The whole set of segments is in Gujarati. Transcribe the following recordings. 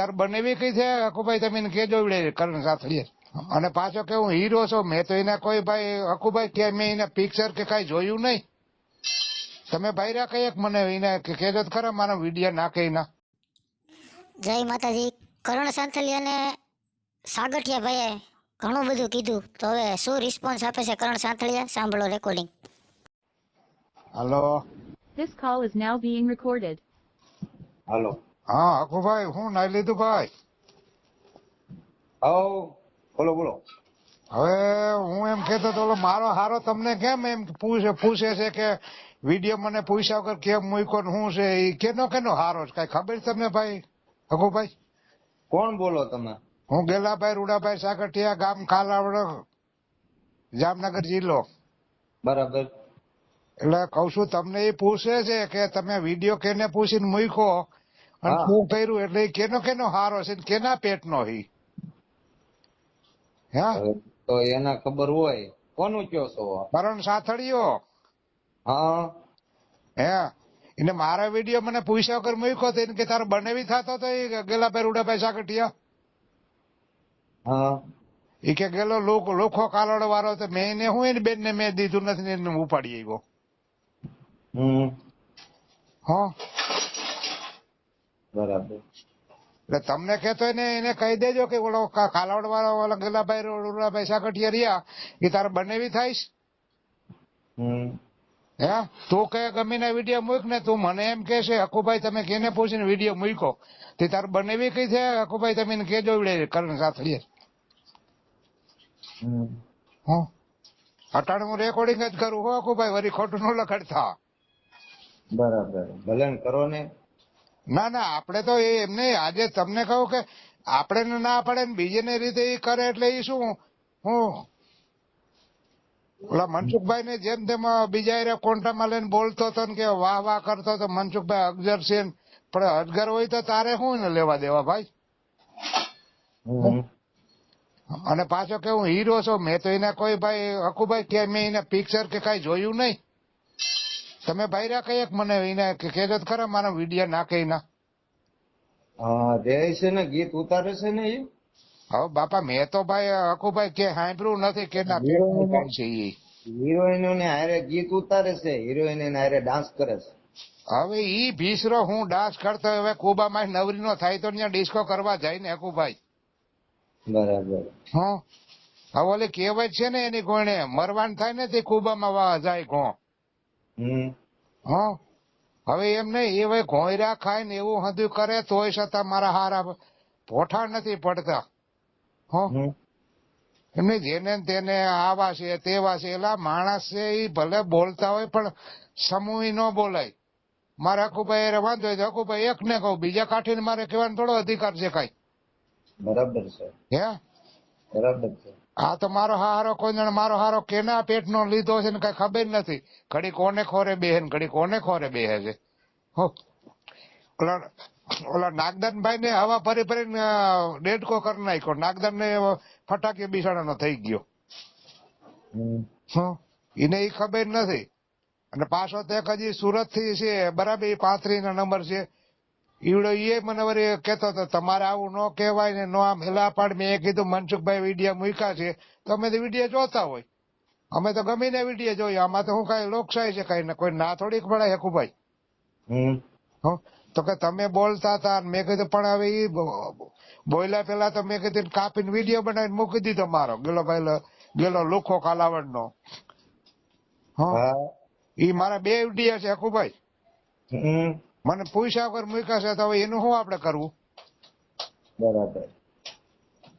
તાર બનેવી કઈ થયા હકુભાઈ તમે કે જોડે કરણ સાથળીએ અને પાછો કે હું હીરો છું મેં તો એને કોઈ ભાઈ હકુભાઈ કે મેં એને પિક્ચર કે કઈ જોયું નહીં. તમે ભાઈ કઈ એક મને એને કે કેજો તો ખરા મારા વીડિયો નાખે એના. જય માતાજી. કરણ સાંથલિયાને સાગઠિયા ભાઈએ ઘણું બધું કીધું. તો હવે શું રિસ્પોન્સ આપે છે કરણ સાંથલિયા સાંભળો recording hello. This call is now being recorded. Hello. હા આખુભાઈ હું નાઈ લીધું ભાઈ. આવો બોલો બોલો. હવે હું એમ કેતો તો મારો હારો તમને કેમ એમ પૂછે પૂછે છે કે વીડિયો મને પૂછ્યા વગર કેમ મૂક્યો શું છે એ કેનો કેનો હારો છે? કઈ ખબર તમને ભાઈ? હકુભાઈ કોણ બોલો તમે? હું ગેલાભાઈ રૂડાભાઈ સાગઠિયા ગામ કાલાવડ જામનગર જિલ્લો. બરાબર. એટલે કઉ છું તમને એ પૂછે છે કે તમે વીડિયો કેને પૂછીને મૂક્યો? અને શું કર્યું એટલે કેનો કેનો હારો છે કેના પેટનો હી? હે? તો એના ખબર હોય. કોનું કયો છો? કરણ સાથળિયો હા. હે? એને મારા વીડિયો મને પૂછ્યા વગર મૂક્યો તો એને કે તારો બનેવી થતો તો એ ગેલા પેર ઉડા પૈસા કટિયા હા. એ કે ગેલો લોકો લોખો કાલોડ વાળો તો મેં એને હું એની બેન ને મેં દીધું નથી ને એને ઉપાડી આવ્યો. હમ. હા? બરાબર. એટલે તમને કેતો એને એને કહી દેજો કે ઓલો કા- કાલાવડ વાળા ઓલો ગેલાભાઈ પૈસા સાગઠિયા રહ્યા એ તારે બનેવી થાઈશ? હમ. હે? તું કે ગમે ના વીડિયો મૂક ને તું મને એમ કે છે હકુભાઈ તમે કેને પૂછીને વીડિયો મૂક્યો? તે તારે બનેવી કઈ છે? હકુભાઈ તમે એને કેજો કરણ સાથળીએ હમ. હં? અટાણે હું રેકોર્ડિંગ જ કરું હો હકુભાઈ વરી ખોટું ન લખડતા. બરાબર. ભલે કરો ને. ના ના આપણે તો એ એમ નહીં આજે તમને કહું કે આપણે ને પડે ને બીજીને રીતે એ કરે એટલે એ શું? હું? ઓલા મનસુખભાઈ ને જેમ તેમ બીજા એરે કોન્ટામાં લઈને બોલતો હતો ને કે વાહ વાહ કરતો હતો મનસુખભાઈ અગજર છે. પણ અજગર હોય તો તારે શું ને લેવા દેવા ભાઈ? અને પાછો કે હું હીરો છું મેં તો એને કોઈ ભાઈ હકુભાઈ કે મેં એને પિક્ચર કે કઈ જોયું નહીં? તમે ભાઈ કઈ એક મને એને કે કેજો ખરા મારા વીડિયો નાખે ના. હા જે છે ને ગીત ઉતારે છે ને એ? હવે બાપા મેં તો ભાઈ અખુભાઈ કે સાંભળ્યું નથી કે ના છે ઈ. હિરોઈનો ને હારે ગીત ઉતારે છે હિરોઈન ને હારે ડાન્સ કરે છે. હવે ઈ ભીસરો હું ડાન્સ કરતો હવે કુબા માં નવરી નો થાય તો ત્યાં ડિસ્કો કરવા જાય ને અખુભાઈ બરાબર. હા. હવે ઓલી કહેવત છે ને એની કોઈને મરવાન થાય ને તે કુબામાં જાય ઘો હમ. હં? હવે એમ નહીં એ ભાઈ ઘોયરા ખાય ને એવું હદું કરે તોય છતાં મારા હારા પોઠા નથી પડતા. એમને જેને તેને આવા છે તેવા છે એલા માણસ છે એ ભલે બોલતા હોય પણ સમૂહ ન બોલાય. મારે હકુભાઈ એ વાંધો હોય હકુભાઈ એક ને કહું બીજા કાઠીને મારે કહેવાનો થોડો અધિકાર છે કઈ. બરાબર છે. હે? બરાબર છે. આ તો મારો હારો કોઈ જણ મારો હારો કેના પેટનો લીધો છે ને કઈ ખબર નથી. ઘડી કોને ખોરે બેહે ને ઘડી કોને ખોરે બેહે છે. હો. ઓલા નાગદાનભાઈ ને હવા ફરી ફરી ડેડકો કરી નાખ્યો. નાગદાન ને ફટાકે બિસાડાનો થઈ ગયો. એને એ ખબર નથી. અને પાછો તે હજી સુરતથી છે બરાબર એ પાંત્રીસ નંબર છે. ઈવડો એ મને વળી કેતો હતો તમારે આવું ન કહેવાય ને નો આમ હેલા પાડ. મેં કીધું મનસુખભાઈ વીડિયો મૂક્યા છે. તો અમે તો વીડિયો જોતા હોય. અમે તો ગમીને વીડિયો જોઈએ. આમાં તો હું કઈ લોકશાહી છે કઈ ને. કોઈ ના થોડીક પડાય હેકુભાઈ. તો કે તમે બોલતા હતા મેં કીધું પણ હવે એ બોલ્યા પેલા તો મેં કીધું કાપીને વીડિયો બનાવીને મૂકી દીધો મારો. ગેલો ભાઈ ગેલો લુખો કાલાવડ નો ઈ મારા બે વીડિયો છે હેકુભાઈ. હમ. મને પૂછ્યા વગર મૂક્યા છે તો હવે એનું શું આપણે કરવું? બરાબર.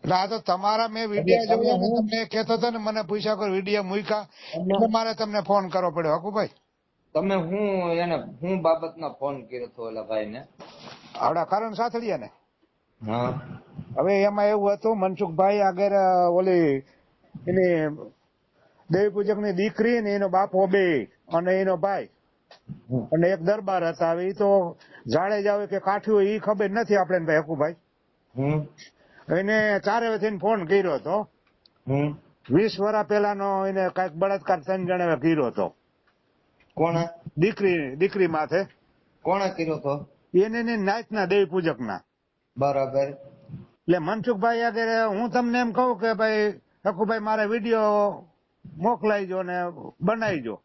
એટલે આ તો તમારા મેં વીડિયો જોયા ને તમને કહેતો હતો ને મને પૂછ્યા વગર વીડિયો મૂક્યા એટલે મારે તમને ફોન કરવો પડ્યો. હકુભાઈ? તમે હું એને હું બાબતમાં ફોન કર્યો હતો ઓલા ભાઈ ને આવડા કરણ સાથળિયા ને? હા. હવે એમાં એવું હતું મનસુખભાઈ આગળ ઓલી એની દેવી પૂજકની દીકરી ને એનો બાપો બે અને એનો ભાઈ. અને એક દરબાર હતા હવે એ તો જાડે જાવે કે કાઠી હોય એ ખબર નથી આપણે ભાઈ હકુભાઈ. એને ચારે વચ્ચે ફોન કર્યો હતો. વીસ વર્ષ પેલાનો એને કંઈક બળાત્કાર ત્રણ જણે કર્યો હતો. કોણે? દીકરી દીકરી માથે. કોણે કર્યો હતો? એને ને નાચના દેવી પૂજક ના બરાબર. એટલે મનસુખભાઈ આગળ હું તમને એમ કહું કે ભાઈ હકુભાઈ મારે વીડિયો મોકલાઈજો ને બનાવીજો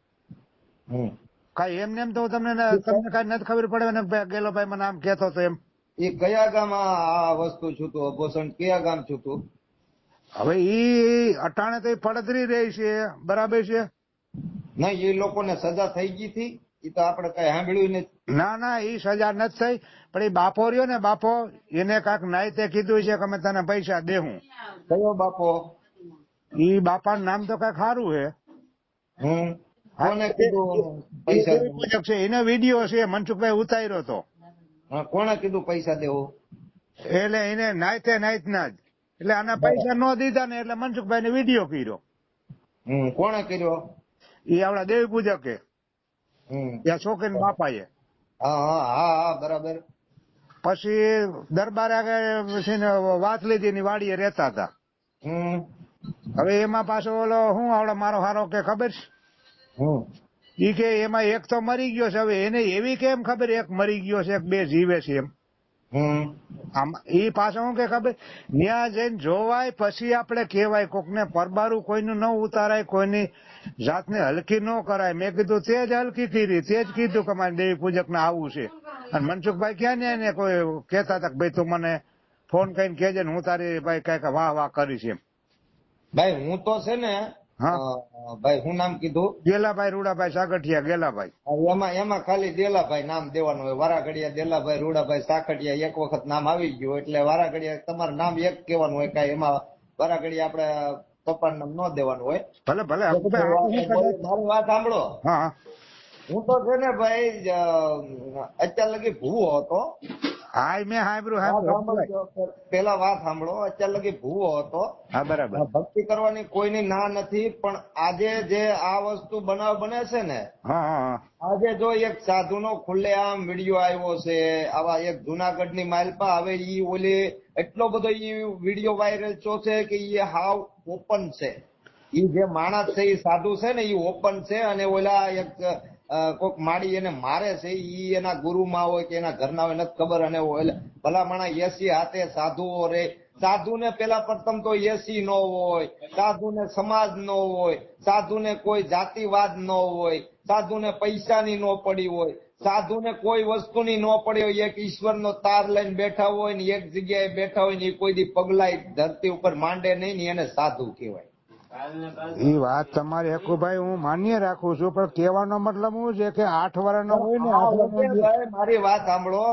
કઈ એમને એમ તો તમને તમને કઈ નથી ખબર પડે ને ભાઈ ગેલોભાઈ મને આમ કેતો તો એમ. એ કયા ગામ આ વસ્તુ તું? અભોષણ કયા ગામ છૂટું હવે ઈ અટાણે તો પડદરી રહી છે બરાબર છે? નહીં એ લોકોને સજા થઈ ગઈ હતી? એ તો આપણે કઈ સાંભળ્યું નથી. ના ના એ સજા નથી થઈ પણ એ બાપો રહ્યો ને બાપો એને કાંક નાયતે કીધું છે કે અમે તને પૈસા દેહું. કયો બાપો? ઈ બાપાનું નામ તો કંઈક સારું છે. હમ. હા, કોને કીધું પૈસા દેવી? છે. એનો વીડિયો છે મનસુખભાઈ ઉતાર્યો હતો. કોને કીધું પૈસા દેવો? એટલે એને નાયતે નાયત ના જ. એટલે આના પૈસા ન દીધા ને એટલે મનસુખભાઈ ને વીડિયો કર્યો. કોણે કર્યો? એ આપડા દેવી પૂજકે. ત્યાં છોકરી ને બાપા હા હા હા બરાબર. પછી દરબાર આગળ છે ને વાત લીધી ની વાડીએ રહેતા હતા. હવે એમાં પાછો ઓલો હું આવડે મારો હારો કે ખબર છે? ઈ કે એમાં એક તો મરી ગયો છે. હવે એને એવી કેમ ખબર? એક મરી ગયો છે એક બે જીવે છે એમ. ઈ પાછો હું કે ખબર? ન્યા જઈને જોવાય પછી આપણે કહેવાય કોકને પરબારું કોઈનું ન ઉતારાય કોઈની જાતને હલકી ન કરાય. મેં કીધું તે જ હલકી કરી તે જ કીધું કે મારે દેવી પૂજક ને આવું છે. અને મનસુખભાઈ ક્યાં ને એને કોઈ કહેતા હતા કે ભાઈ તું મને ફોન કરીને કેજે ને હું તારી ભાઈ કંઈક વાહ વાહ કરીશ એમ. ભાઈ હું તો છે ને ભાઈ હું નામ કીધું? દેલાભાઈ રૂડાભાઈ સાગઠિયા ગેલાભાઈ. એમાં એમાં ખાલી દેલાભાઈ નામ દેવાનું હોય. વારાઘડિયા દેલાભાઈ રૂડાભાઈ સાકડિયા એક વખત નામ આવી ગયું એટલે વારાઘડિયા તમારું નામ એક કહેવાનું હોય કાંઈ એમાં વારાઘડિયા આપણે પપ્પાનું નામ ન દેવાનું હોય. ભલે ભલે મારી વાત સાંભળો. હા હા. હું તો છે ને ભાઈ અત્યાર લગી ભૂવો હતો. મેં સાંભળ્યું. પેલા વાત સાંભળો. અત્યાર લગી ભૂવો હતો. હા બરાબર. ભક્તિ કરવાની કોઈની ના નથી પણ આજે જે આ વસ્તુ બનાવ બને છે ને આજે જો એક સાધુ નો ખુલ્લેઆમ વીડિયો આવ્યો છે આવા એક જુનાગઢની માલપા હવે ઈ ઓલી એટલો બધો ઈ વીડિયો વાયરલ થયો છે કે ઈ હાવ ઓપન છે. ઈ જે માણસ છે ઈ સાધુ છે ને ઈ ઓપન છે અને ઓલા એક કોક માડી એને મારે છે, ઈ એના ગુરુમાં હોય કે એના ઘરના હોય, નથી ખબર અને એટલે ભલા માણા હાથે સાધુઓ રે. સાધુને પેલા પ્રથમ તો એસી નો હોય, સાધુને સમાજ નો હોય, સાધુને કોઈ જાતિવાદ નો હોય, સાધુને પૈસાની નો પડી હોય, સાધુને કોઈ વસ્તુની નો પડી હોય, એક ઈશ્વરનો તાર લઈને બેઠા હોય ને એક જગ્યાએ બેઠા હોય ને એ કોઈ દી પગલાય ધરતી ઉપર માંડે નહીં ને એને સાધુ કહેવાય. એ વાત તમારી હકુભાઈ હું માન્ય રાખું છું પણ કહેવાનો મતલબ હું છે કે આઠ વર્ષનો હોય ને ભાઈ, મારી વાત સાંભળો.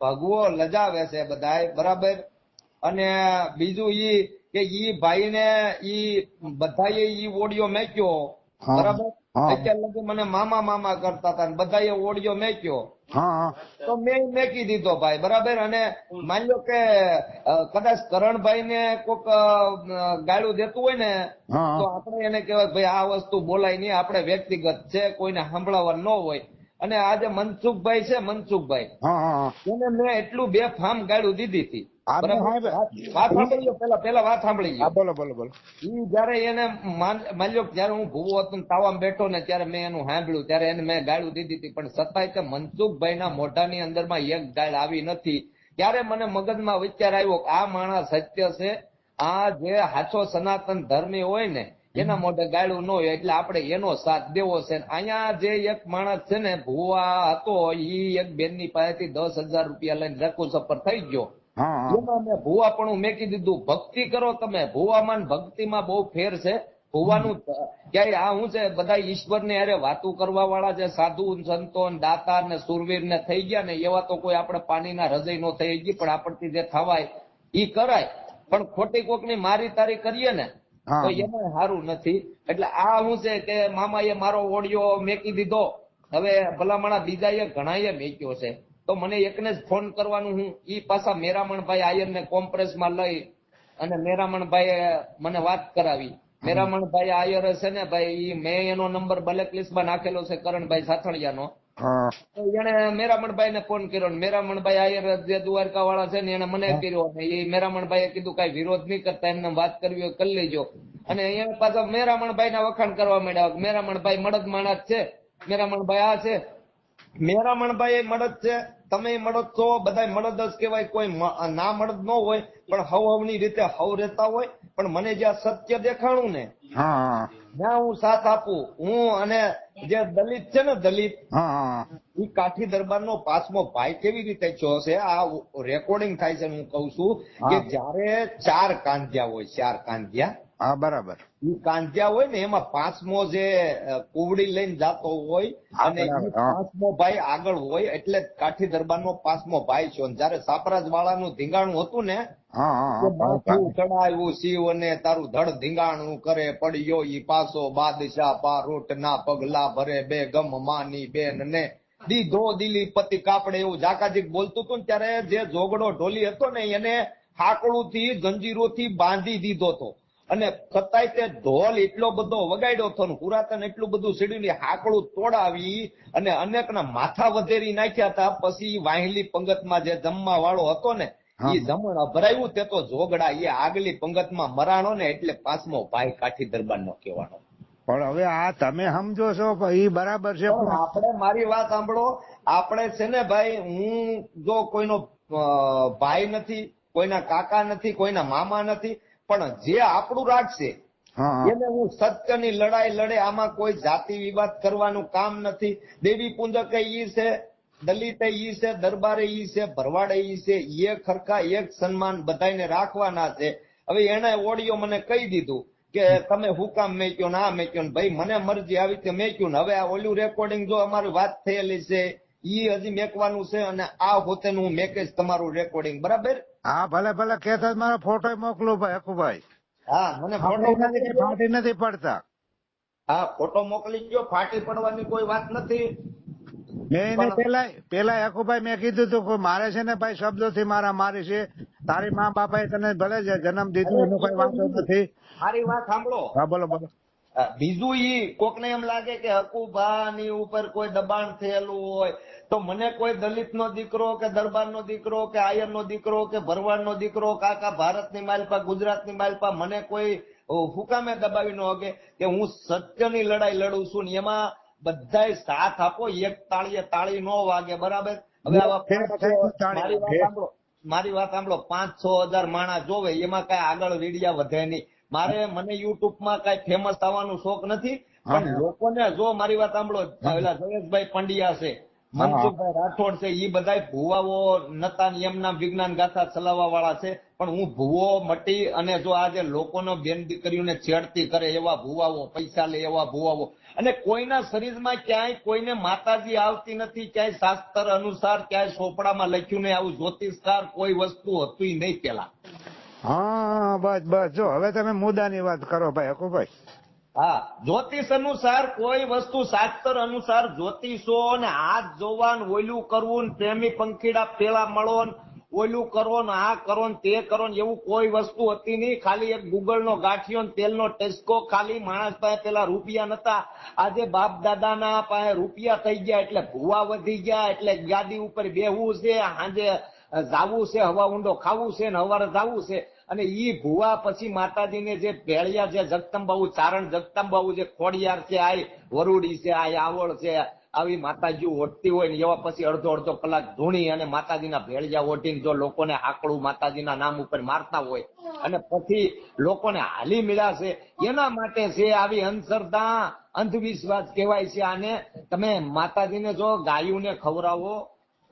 ભગવો લજાવે છે બધાય બરાબર અને બીજું ઈ કે ઈ ભાઈને ઈ બધાએ ઈ ઓડિયો મેક્યો બરાબર. અત્યાર લગી મને મામા મામા કરતા હતા બધા એ ઓડિયો મેક્યો. તો મેં મેકી દીધો ભાઈ બરાબર? અને માની લો કે કદાચ કરણભાઈ ને કોક ગાળું દેતું હોય ને તો આપણે એને કહેવાય ભાઈ આ વસ્તુ બોલાય નહીં આપણે વ્યક્તિગત છે કોઈને સાંભળવા ન હોય. અને આજે મનસુખભાઈ છે મનસુખભાઈ. એને મેં એટલું બે ફાર્મ ગાડું દીધી હતી. આ મેં. વાત સાંભળી પેલા પેલા વાત સાંભળી બોલો બોલો બોલો. ઈ જયારે એને માન લો જયારે હું ભૂવો હતો ને તાવામાં બેઠો ને ત્યારે મેં એનું સાંભળ્યું ત્યારે એને મેં ગાળું દીધી હતી. પણ ના તે ની મોઢાની અંદરમાં એક ગાળ આવી નથી. ત્યારે મને મગજમાં વિચાર આવ્યો કે આ માણસ સત્ય છે. આ જે સાચો સનાતન ધર્મી હોય ને એના મોઢે ગાળું ન હોય એટલે આપણે એનો સાથ દેવો છે. અહીંયા જે એક માણસ છે ને ભૂવા હતો ઈ એક બેનની પાસેથી દસ હજાર રૂપિયા લઈને રકુસ પર થઈ ગયો. હા હા. એમાં મેં મેકી દીધું. ભક્તિ કરો તમે. ભૂવામાં ભક્તિમાં બહુ ફેર છે. ભૂવાનું ક્યાંય આ હું છે બધા ઈશ્વરને અરે વાતું કરવા વાળા છે સાધુ સંતો દાતા ને સુરવીર ને થઈ ગયા ને એવા તો કોઈ આપણે પાણીના હૃદય નો થઈ ગઈ પણ આપણથી જે થવાય ઈ કરાય. પણ ખોટી કોકની મારી તારી કરીએ ને હા. તો એમાં સારું નથી. એટલે આ હું છે કે મામાએ મારો ઓડિયો મેકી દીધો. હવે ભલામણા બીજાએ ઘણાએ મેક્યો છે. તો મને એકને જ ફોન કરવાનું હું. ઈ પાછા મેરામણભાઈ આયરને કોમ્પ્રેસમાં લઈ અને મેરામણભાઈએ મને વાત કરાવી. મેરામણભાઈ આયર છે ને ભાઈ ઈ મેં એનો નંબર બ્લેક લિસ્ટમાં નાખેલો છે કરણભાઈ તો એને મેરામણભાઈ ને ફોન કર્યો ને મેરામણભાઈ આયર જે દ્વારકા વાળા છે ને એને મને કર્યો અને એ મેરામણભાઈએ કીધું કઈ વિરોધ નહીં કરતા એમને વાત કરવી હોય કરી લેજો. અને અહીંયા પાછા મેરામણભાઈ ના વખાણ કરવા માંડ્યા મેરામણભાઈ મળદ માણસ છે મેરામણભાઈ આ છે. મેરામણભાઈ એ મડદ છે તમે મળદ છો બધા મળદ જ કહેવાય કોઈ ના મળદ ન હોય પણ હવ હવની રીતે હવ રહેતા હોય પણ મને જ્યાં સત્ય દેખાણું ને હા. હું સાથ આપું હું અને જે દલિત છે ને દલિત એ કાઠી ઈ કાઠી દરબારનો પાંચમો ભાઈ કેવી રીતે થયો છે આ રેકોર્ડિંગ થાય છે હું કઉ છું કે જયારે જ્યારે ચાર કાંધ્યા હોય ચાર કાંધ્યા હા બરાબર. ઈ હોય ને એમાં પાંચમો જે કુવડી લઈને જાતો હોય અને. પાંચમો ભાઈ આગળ હોય એટલે કાઠી દરબાર નો પાંચમો ભાઈ છે. જયારે સાપરાજ વાળાનું ધીંગાણું હતું ને ચડાવ્યું શિવ અને તારું ધડ ધીંગાણું કરે પડ્યો ઈ પાસો બાદશાહ પારોટ ના પગલા ભરે બે ગમ માની બેન ને દીધો દિલી પતિ કાપડે એવું જાકાજીક બોલતું હતું ને ત્યારે જે જોગડો ઢોલી હતો ને એને હાકડું થી જંજીરો થી બાંધી દીધો હતો. અને છતાંય તે ઢોલ એટલો બધો વગાડ્યો હતો પુરાતન એટલું બધું સીડ્યું હાકડું તોડાવી અને અનેકના માથા વધેરી નાખ્યા હતા. પછી વાહિલી પંગતમાં જે જમવા વાળો હતો ને એ જમણ અભરાયું તે તો જોગડા એ આગલી પંગતમાં મરાણો ને એટલે પાંચમો ભાઈ કાઠી દરબારનો કહેવાનો. પણ હવે આ તમે સમજો છો એ બરાબર છે? પણ આપણે મારી વાત સાંભળો આપણે છે ને ભાઈ હું જો કોઈનો ભાઈ નથી કોઈના કાકા નથી કોઈના મામા નથી પણ જે આપણું રાખશે એને હું સત્યની લડાઈ લડે આમાં કોઈ જાતિ વિવાદ કરવાનું કામ નથી. દેવી પૂંજક ઈ છે દલિત ઈ છે દરબારે ઈ છે ભરવાડે ઈ છે એ ખરખા એક સન્માન બધાને રાખવાના છે. હવે એને ઓડિયો મને કહી દીધું કે તમે હું કામ મેક્યો ને આ મેક્યો ને ભાઈ મને મરજી આવી રીતે મેક્યું ને. હવે આ ઓલું રેકોર્ડિંગ જો અમારી વાત થયેલી છે ઈ હજી મેકવાનું છે અને આ હોતેનું હું મેકેજ તમારું રેકોર્ડિંગ બરાબર? હા ભલે ભલે કેતા મારો ફોટો મોકલો ભાઈ હકુભાઈ. હા મને ફોટો ફોટો નથી પડતા. હા ફોટો મોકલી ગયો ફાટી પડવાની કોઈ વાત નથી. મેં એને પેલા પેલા યાકુભાઈ મેં કીધું તું કે મારે છે ને ભાઈ શબ્દો થી મારા મારી છે. તારી મા બાપા એ તને ભલે છે જન્મ દીધો એનું કોઈ વાંધો નથી. મારી વાત સાંભળો. હા બોલો બોલો. બીજું ઈ કોકને એમ લાગે કે હકુભા ની ઉપર કોઈ દબાણ થયેલું હોય તો મને કોઈ દલિતનો દીકરો કે દરબારનો દીકરો કે આયરનો દીકરો કે ભરવાડનો દીકરો કાકા ભારતની માલપા ગુજરાતની માલપા મને કોઈ હુકામે દબાવી ન હકે કે હું સત્યની લડાઈ લડું છું ને એમાં બધાય સાથ આપો એક તાળીએ તાળી ન વાગે બરાબર? હવે આવા મારી વાત સાંભળો પાંચ છ હજાર માણસ જોવે એમાં કઈ આગળ વીડિયા વધે નહીં. મારે મને યુટ્યુબમાં કઈ ફેમસ થવાનું શોખ નથી. પણ લોકોને જો મારી વાત સાંભળો પેલા જયેશભાઈ પંડ્યા છે મનસુખભાઈ રાઠોડ છે એ બધા ભુવાઓ નતા ને એમના વિજ્ઞાન ગાથા ચલાવવા વાળા છે. પણ હું ભુવો મટી અને જો આજે લોકોનો બેન દીકરીઓને છેડતી કરે એવા ભુવાઓ પૈસા લે એવા ભુવાઓ. અને કોઈના શરીરમાં ક્યાંય કોઈને માતાજી આવતી નથી ક્યાંય શાસ્ત્ર અનુસાર ક્યાંય સોપડામાં લખ્યું નહીં આવું જ્યોતિષકાર કોઈ વસ્તુ હતું નહીં પેલા. હા બસ બસ. જો હવે તમે મુદ્દાની વાત કરો ભાઈ હકુભાઈ હા, જ્યોતિષ અનુસાર કોઈ વસ્તુ શાસ્ત્ર અનુસાર જ્યોતિષો ને હાથ જોવાનું ને ઓલું કરવું ને પ્રેમી પંખીડા પેલા મળો ને ઓલું કરો ને આ કરો ને તે કરો ને એવું કોઈ વસ્તુ હતી નહીં. ખાલી એક ગૂગલ નો ગાંઠિયો ને તેલનો ટેસ્કો, ખાલી માણસ પાસે પેલા રૂપિયા નતા. આજે બાપ દાદાના પાસે રૂપિયા થઈ ગયા એટલે ભૂવા વધી ગયા, એટલે ગાદી ઉપર બેહવું છે સાંજે જાવું છે, હવા ઊંડો ખાવું છે ને હવારે જાવું છે. અને ઈ ભુવા પછી માતાજીને જે ભેળિયા છે, જગતંબાઉ, ચારણ જગતંબાઉ જે ખોડિયાર છે આ વરુડી છે આ આવળ છે, આવી માતાજી ઓટતી હોય ને એવા પછી અડધો અડધો કલાક ધૂણી અને માતાજીના ભેળિયા ઓટીને જો લોકોને આકડું માતાજીના નામ ઉપર મારતા હોય અને પછી લોકોને હાલી મેળાશે એના માટે છે આવી અંધશ્રદ્ધા, અંધવિશ્વાસ કહેવાય છે આને. તમે માતાજીને જો ગાયુંને ખવડાવો,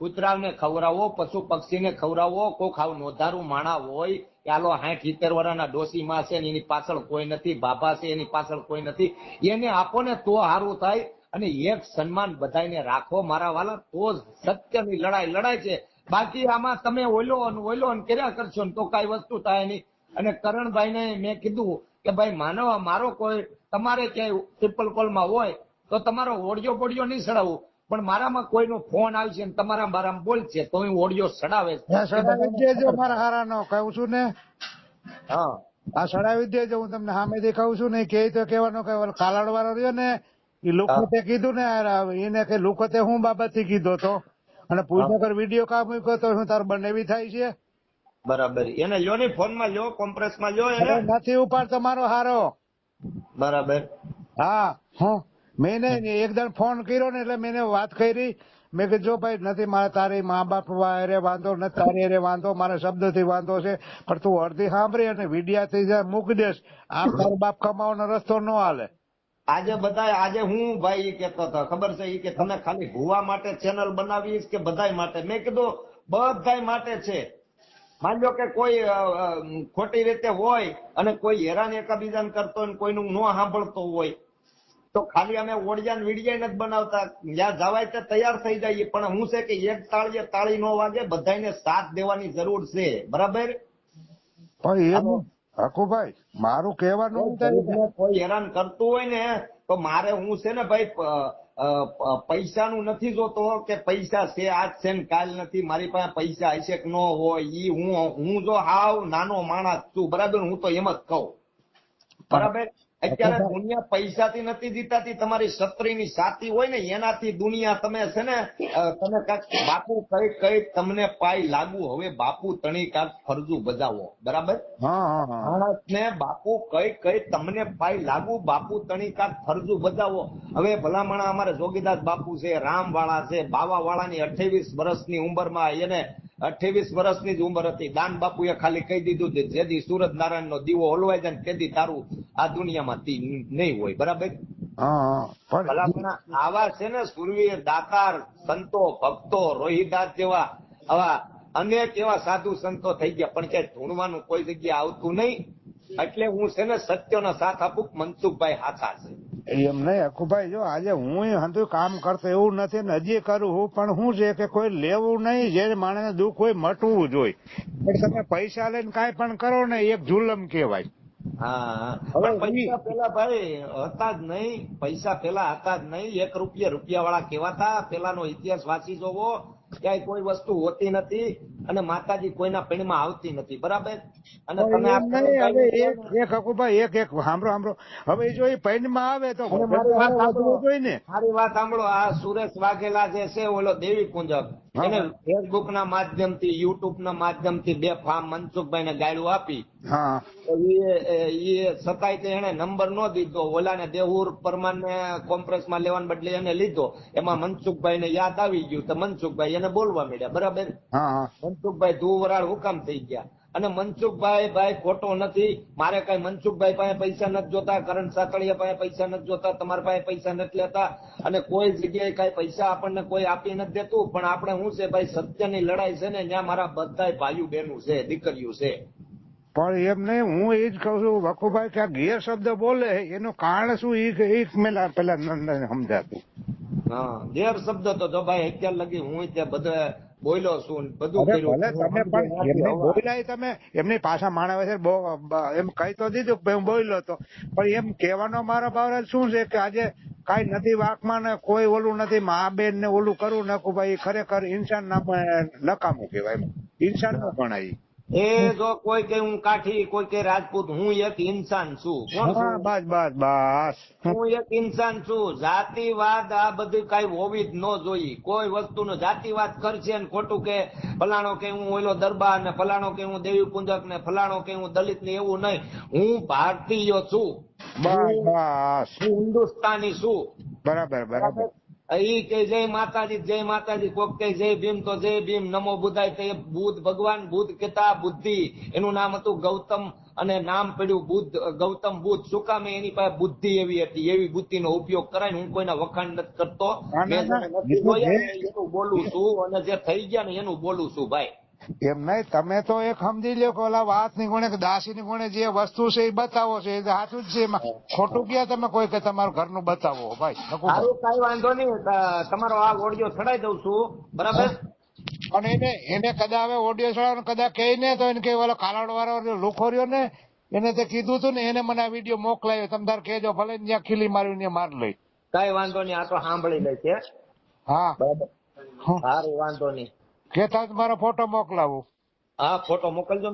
કૂતરાને ખવડાવો, પશુ પક્ષીને ખવડાવો કોક આવું નોધારું માણા હોય કે સાઠ સિત્તેર વર્ષના ડોસીમાં છે ને એની પાછળ કોઈ નથી, બાબા છે એની પાછળ કોઈ નથી. એને આપો ને તો સારું થાય અને એક સન્માન બધાને રાખો મારા વાલા, તો જ સત્યની લડાઈ લડાય છે. બાકી આમાં તમે ઓલો અને ઓલો અને કર્યા કરશો ને તો કઈ વસ્તુ થાય નહીં. અને કરણભાઈને મેં કીધું કે ભાઈ, માનવ મારો કોઈ, તમારે ક્યાંય ટ્રિપલ કોલમાં હોય તો તમારો ઓડિયો બોડિયો નહીં ચડાવવું પણ મારામાં કોઈનો ફોન આવશે અને તમારા મારામાં બોલશે તો હું ઓડિયો સડાવે સડાવી દેજો મારા હારાનો કહું છું ને. હા. આ સડાવી દેજો હું તમને સામેથી કહું છું ને કે તો કહેવાનો કે કાલાડ વાળો રહ્યો ને એ લુખતે કીધું ને એને કે તે હું બાબતથી કીધો તો? અને પૂજનગર વીડિયો કામ મૂક્યો તો શું તાર બંને બી થાય છે? બરાબર. એને લ્યો ને ફોનમાં લ્યો કોમ્પ્રેસમાં લ્યો એને. નથી ઉપાડતો મારો હારો. બરાબર. હા હું મેં એને એકદમ ફોન કર્યો ને એટલે મેં વાત કરી. મેં કીધું જો ભાઈ નથી મારે તારી મા બાપ અરે વાંધો નથી તારી અરે વાંધો શબ્દ શબ્દથી વાંધો છે પણ તું અડધી સાંભળી અને વિડિયા થી જાય મૂકી દેશ. આ તારો બાપ કમાવાનો રસ્તો ન હાલે. આજે બધા આજે હું ભાઈ એ કેતો હતો ખબર છે એ કે તમે ખાલી ભૂવા માટે ચેનલ બનાવી કે બધાય માટે? મેં કીધું બધા માટે છે. માનજો કે કોઈ ખોટી રીતે હોય અને કોઈ હેરાન એકાબીજાને કરતો હોય ને કોઈનું ન સાંભળતો હોય. તો ખાલી અમે ઓડિયા વીડિયા નથી બનાવતા. જ્યાં જવાય તે તૈયાર થઈ જઈએ. પણ હું છે કે એક તાળીએ તાળી નો વાગે બધાને સાથ દેવાની જરૂર છે. બરાબર? હકુભાઈ મારું કહેવાનું કોઈ હેરાન કરતું હોય ને તો મારે હું છે ને ભાઈ પૈસા નું પૈસાનું નથી જોતો કે પૈસા છે આજ છે ને કાલ નથી. મારી પાસે પૈસા હશે કે ન હોય ઈ હું હું જો હાવ નાનો માણસ છું. બરાબર? હું તો એમ જ કહું. બરાબર? અત્યારે દુનિયા પૈસાથી નથી જીતાતી તમારી છત્રીની સાથી હોય ને એનાથી દુનિયા તમે છે ને તમે કાંઈક બાપુ કઈ કઈ તમને પાય લાગુ હવે બાપુ તણી કાંક ફરજુ બજાવો. બરાબર? માણસને બાપુ કઈ કઈ તમને પાય લાગુ બાપુ તણી કાંક ફરજુ બજાવો. હવે ભલામણા અમારે જોગીદાસ બાપુ છે રામ વાળા છે બાવા વાળાની અઠ્યાવીસ વર્ષની ઉંમરમાં એને અઠ્યાવીસ વર્ષની જ ઉંમર હતી. દાન બાપુએ ખાલી કહી દીધું કે જેથી સુરત નારાયણ નો દીવો હલવાઈ જાય તેથી તારું આ દુનિયામાં તી નહીં હોય. બરાબર? આવા છે ને સુરવીર દાતાર સંતો ભક્તો રોહિદાસ જેવા આવા અનેક એવા સાધુ સંતો થઈ ગયા પણ ક્યાંય ઢૂંઢવાનું કોઈ જગ્યાએ આવતું નહીં. એટલે હું છે ને સત્યનો સાથ આપું મનસુખભાઈ હાથા છે. એમ નહીં. અકુભાઈ જો આજે હું હંતુ કામ કરતો એવું નથી ને હજી કરું પણ શું છે કે કોઈ લેવું નહીં જે માણસને દુઃખ હોય મટવું જોઈએ પણ તમે પૈસા લઈને કાંઈ પણ કરો ને એક જુલમ કહેવાય. હા હવે પૈસા પેલા ભાઈ હતા જ નહીં. પૈસા પેલા હતા જ નહીં. એક રૂપિયા રૂપિયા વાળા કેવાતા પેલાનો ઇતિહાસ વાંચી જોવો. ક્યાંય કોઈ વસ્તુ હોતી નથી અને માતાજી કોઈના પીણમાં આવતી નથી બરાબર? અને તમે એક હકુભાઈ એક એક સાંભળો સાંભળો. હવે જો એ પૈનમાં આવે તો મારી. ને. મારી વાત સાંભળો આ સુરેશ વાઘેલા જે છે ઓલો દેવી કુંજક એને ફેસબુક ના માધ્યમથી યુટ્યુબ ના માધ્યમથી બે ફાર્મ મનસુખભાઈ ને ગાયડું આપી એ એ છતાંય એને નંબર નો દીધો ઓલાને દેહુર પરમાર ને કોમ્પ્રેસમાં લેવાને બદલે એને લીધો. એમાં મનસુખભાઈ ને યાદ આવી ગયું. તો મનસુખભાઈ એને બોલવા મળ્યા બરાબર? મનસુખભાઈ ધુવરાળ હુકામ થઈ ગયા. અને મનસુખભાઈ ભાઈ ખોટો નથી. મારે કઈ મનસુખભાઈ પાસે પૈસા નથી જોતા કરણ સાકળિયા પાસે પૈસા નથી જોતા તમારા પાસે પૈસા નથી લેતા. અને કોઈ જગ્યાએ કઈ પૈસા આપણને કોઈ આપી નથી દેતું. પણ આપણે શું છે ભાઈ સત્યની લડાઈ છે ને ત્યાં મારા બધા ભાઈઓ બહેનું છે દીકરીઓ છે. પણ એમ નહીં હું એ જ કહું છું વખુભાઈ કે આ ગેર શબ્દ બોલે એનું કારણ શું? એક મેલા પેલા નંદને સમજાતું. હા ગેર શબ્દ તો જો ભાઈ અત્યાર લગી હું ત્યાં બધા બોલ્યો છું બધું કર્યું તમે પણ એમને. બોલ્યા તમે એમની પાછા માણસ છે એમ કહી તો દીધું કે હું બોલ્યો તો. પણ એમ કહેવાનો મારો ભાવ શું છે કે આજે કઈ નથી વાકમાં ને કોઈ ઓલું નથી મા બેન ને ઓલું કરવું નાખું ભાઈ ખરેખર ઇન્સાન નામ નકામું કહેવાય ઇન્સાનનું ગણાય એ જો કોઈ કે હું કાઠી કોઈ કે રાજપૂત હું એક ઇન્સાન છું? બસ બસ બસ. હું એક ઇન્સાન છું. જાતિવાદ આ બધું કઈ હોવી જ ન જોઈએ. કોઈ વસ્તુનો જાતિવાદ કરશે ને ખોટું કે ફલાણો કે હું ઓલો દરબાર ને ફલાણો કે હું દેવી પૂંજક ને ફલાણો કે હું દલિત ને એવું નહીં. હું ભારતીય છું. બસ બસ. હું હિન્દુસ્તાની છું. બરાબર બરાબર. ઈ કે જય માતાજી જય માતાજી કોક કે જય ભીમ તો જય ભીમ નમો બુધાય તે બુદ્ધ ભગવાન બુદ્ધ કેતા બુદ્ધિ. એનું નામ હતું ગૌતમ અને નામ પડ્યું બુદ્ધ ગૌતમ બુદ્ધ. શું કામે એની પાસે બુદ્ધિ એવી હતી? એવી બુદ્ધિનો ઉપયોગ કરાય ને હું કોઈના વખાણ નથી કરતો. ના, ના, બોલું છું અને જે થઈ ગયા ને એનું બોલું છું ભાઈ. એમ નહીં તમે તો એક સમજી લો કે ઓલા વાતની ગુણે કે દાસી ની ગુણે જે વસ્તુ છે એ બતાવો છે એ સાચું જ છે. ખોટું ક્યાં તમે કોઈ કે તમારું ઘરનું બતાવો ભાઈ સારું કઈ વાંધો નહીં. તમારો આ ઓડિયો ચડાઈ દઉં છું. બરાબર? અને એને એને કદા હવે ઓડિયો ચડાવવાનો કદા કહે ને તો એને કે ઓલો કાલાડ વાળો લુખો રહ્યો ને એને તે કીધું હતું ને એને મને આ વીડિયો મોકલાયો. તમે તાર કહેજો ભલે જ્યાં ખીલી મારી ત્યાં માર લઈ. કઈ વાંધો નહીં આ તો સાંભળી લે છે હા. બરાબર. સારું વાંધો નહીં. જ મારો ફોટો મોકલાવું. હા ફોટો મોકલજો ને.